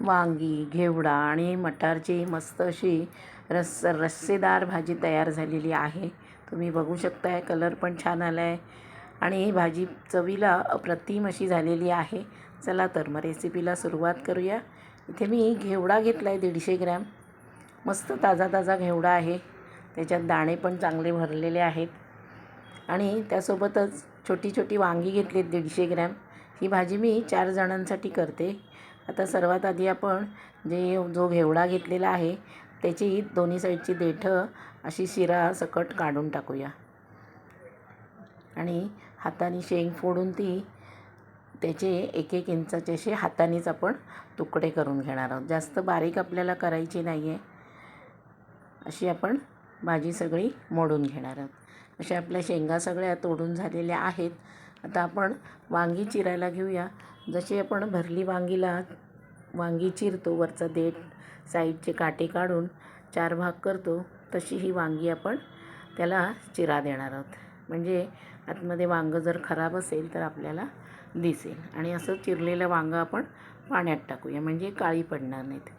वांगी घेवडा आणि मटारची मस्त अशी रस्स रस्सेदार भाजी तयार झालेली आहे. तुम्ही बघू शकताय कलर पण छान आला आहे आणि ही भाजी चवीला अप्रतिम अशी झालेली आहे. चला तर मग रेसिपीला सुरुवात करूया. इथे मी घेवडा घेतला आहे दीडशे ग्रॅम. मस्त ताजा ताजा घेवडा आहे. त्याच्यात दाणे पण चांगले भरलेले आहेत. आणि त्यासोबतच छोटी छोटी वांगी घेतली आहेत दीडशे ग्रॅम. ही भाजी मी चार जणांसाठी करते. आता सर्वात आधी आपण जे जो घेवडा घेतलेला आहे त्याची दोन्ही साईडची देठं अशी शिरा सकट काढून टाकूया. आणि हाताने शेंग फोडून ती त्याचे एक एक इंचाचे असे हातानेच आपण तुकडे करून घेणार आहोत. जास्त बारीक आपल्याला करायची नाही आहे अशी आपण भाजी सगळी मोडून घेणार आहोत. अशा आपल्या शेंगा सगळ्या तोडून झालेल्या आहेत. आता आपण वांगी चिरायला घेऊया. जशी आपण भरली वांगीला वांगी चिरतो वरचा देठ साईडचे काटे काढून चार भाग करतो तशी ही वांगी आपण त्याला चिरा देणार आहोत. म्हणजे आतमध्ये वांगं जर खराब असेल तर आपल्याला दिसेल. आणि असं चिरलेलं वांगं आपण पाण्यात टाकूया. म्हणजे काळी पडणार नाहीत.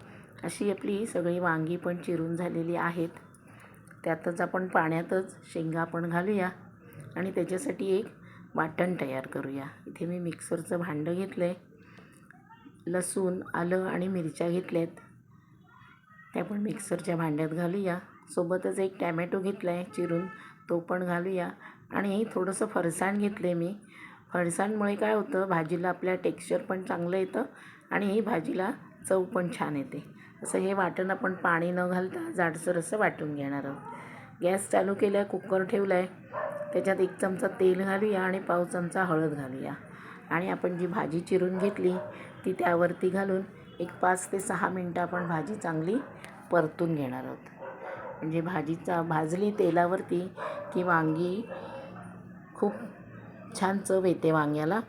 अशी आपली सगळी वांगी पण चिरून झालेली आहेत. त्यातच आपण पाण्यातच शेंगा आपण घालूया. आणि त्याच्यासाठी एक वाटण तयार करूया. इथे मी मिक्सरचं भांडं घेतलं आहे लसूण आलं आणि मिरच्या घेतल्यात. त्या पण मिक्सरच्या भांड्यात घालूया. सोबतच एक टॅमॅटो घेतला आहे चिरून तो पण घालूया. आणि थोडंसं फरसाण घेतलं आहे मी. फरसाणमुळे काय होतं भाजीला आपल्या टेक्स्चर पण चांगलं येतं आणि ही भाजीला चव पण छान येते. असं हे वाटण आपण पाणी न घालता जाडसर असं वाटून घेणार आहोत. गॅस चालू केला आहे कुकर ठेवला आहे त्याच्यात एक चमचा तेल घालूया आणि पाव चमचा हळद घालूया. आणि आपण जी भाजी चिरून घेतली ती त्यावरती घालून एक पाच ते सहा मिनटं आपण भाजी चांगली परतून घेणार आहोत. म्हणजे भाजीचा भाजली तेलावरती की वांगी खूप छान चव येते वांग्याला.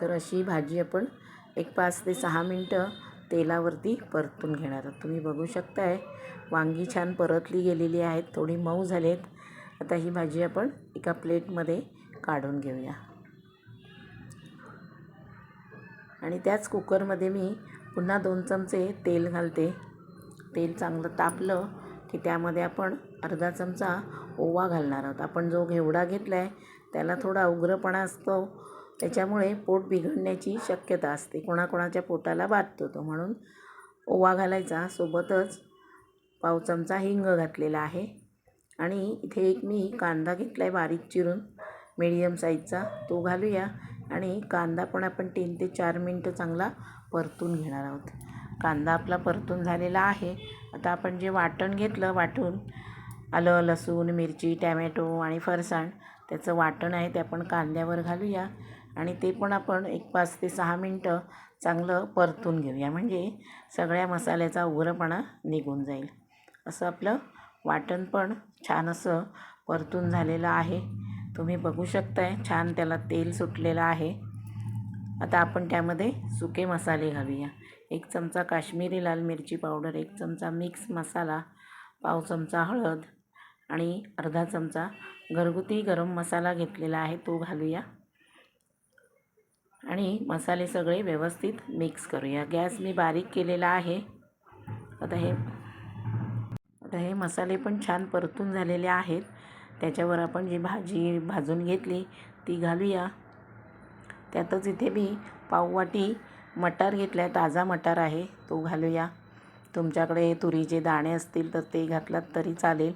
तर अशी भाजी आपण एक पाच ते सहा मिनटं तेलावरती परतून घेणार आहोत. तुम्ही बघू शकताय वांगी छान परतली गेलेली आहेत थोडी मऊ झालेत. आता ही भाजी आपण एका प्लेटमध्ये काढून घेऊया. आणि त्याच कुकरमध्ये मी पुन्हा दोन चमचे तेल घालते. तेल चांगलं तापलं की त्यामध्ये आपण अर्धा चमचा ओवा घालणार आहोत. आपण जो घेवडा घेतला आहे त्याला थोडा उग्रपणा असतो. त्याच्यामुळे पोट बिघडण्याची शक्यता असते. कोणाकोणाच्या पोटाला बाधतो तो. म्हणून ओवा घालायचा. सोबतच पाव चमचा हिंग घातलेला आहे. आणि इथे एक मी कांदा घेतला आहे बारीक चिरून मिडियम साईजचा तो घालूया आणि कांदा पण आपण तीन ते चार मिनटं चांगला परतून घेणार आहोत. कांदा आपला परतून झालेला आहे. आता आपण जे वाटण घेतलं वाटून आलं लसूण मिरची टॅमॅटो आणि फरसाण त्याचं वाटण आहे ते आपण कांद्यावर घालूया आणि ते पण आपण एक पाच ते सहा मिनटं चांगलं परतून घेऊया. म्हणजे सगळ्या मसाल्याचा उग्रपणा निघून जाईल. असं आपलं वाटण पण छान असं परतून झालेलं आहे. तुम्ही बघू शकताय छान त्याला तेल सुटलेलं आहे. आता आपण त्यामध्ये सुके मसाले घालूया. एक चमचा काश्मीरी लाल मिरची पावडर एक चमचा मिक्स मसाला पाव चमचा हळद आणि अर्धा चमचा घरगुती गरम मसाला घेतलेला आहे तो घालूया. आणि मसाले सगळे व्यवस्थित मिक्स करूया. गॅस मी बारीक केलेला आहे. आता हे आता हे मसाले पण छान परतून झालेले आहेत. त्याच्यावर आपण जी भाजी भाजून घेतली ती घालूया. त्यातच इथे मी पाववाटी मटार घेतला आहे ताजा मटार आहे तो घालूया. तुमच्याकडे तुरीचे दाणे असतील तर ते घातलात तरी चालेल.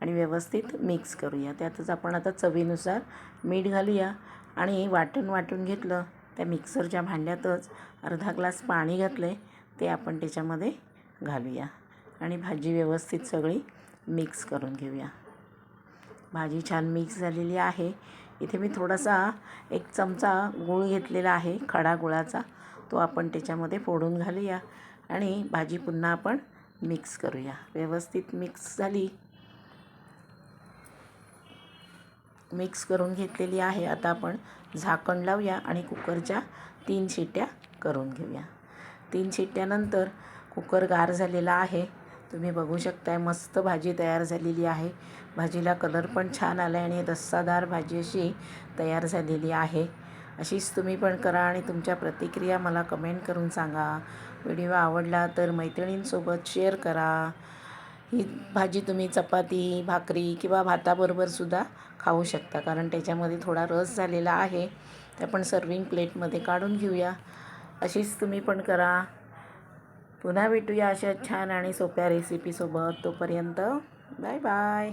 आणि व्यवस्थित मिक्स करूया. त्यातच आपण आता चवीनुसार मीठ घालूया. आणि वाटण वाटून घेतलं त्या मिक्सरच्या भांड्यातच अर्धा ग्लास पाणी घातलं आहे ते आपण त्याच्यामध्ये घालूया. आणि भाजी व्यवस्थित सगळी मिक्स करून घेऊया. भाजी छान मिक्स झालेली आहे. इथे मी थोडासा एक चमचा गूळ घेतलेला आहे खडा गुळाचा. तो आपण त्याच्यामध्ये फोडून घालूया आणि भाजी पुन्हा आपण मिक्स करूया. व्यवस्थित मिक्स झाली. मिक्स करून घेतलेली आहे. आता आपण झाकण लावूया आणि कुकरच्या तीन शिट्ट्या करून घेऊया. तीन शिट्ट्यानंतर कुकर गार झालेला आहे. तुम्ही बघू शकताय मस्त भाजी तयार झालेली आहे. भाजीला कलर पण छान आला आहे आणि रस्सादार भाजी अशी तयार झालेली आहे. अशीच तुम्ही पण करा आणि तुमच्या प्रतिक्रिया मला कमेंट करून सांगा. व्हिडिओ आवडला तर मैत्रिणींसोबत शेअर करा. ही भाजी तुम्ही चपाती भाकरी किंवा भाताबरोबरसुद्धा खाऊ शकता कारण त्याच्यामध्ये थोडा रस झालेला आहे. ते आपण सर्विंग प्लेटमध्ये काढून घेऊया. अशीच तुम्ही पण करा. पुन्हा भेटूया अशा छान आणि सोप्या रेसिपीसोबत तोपर्यंत बाय बाय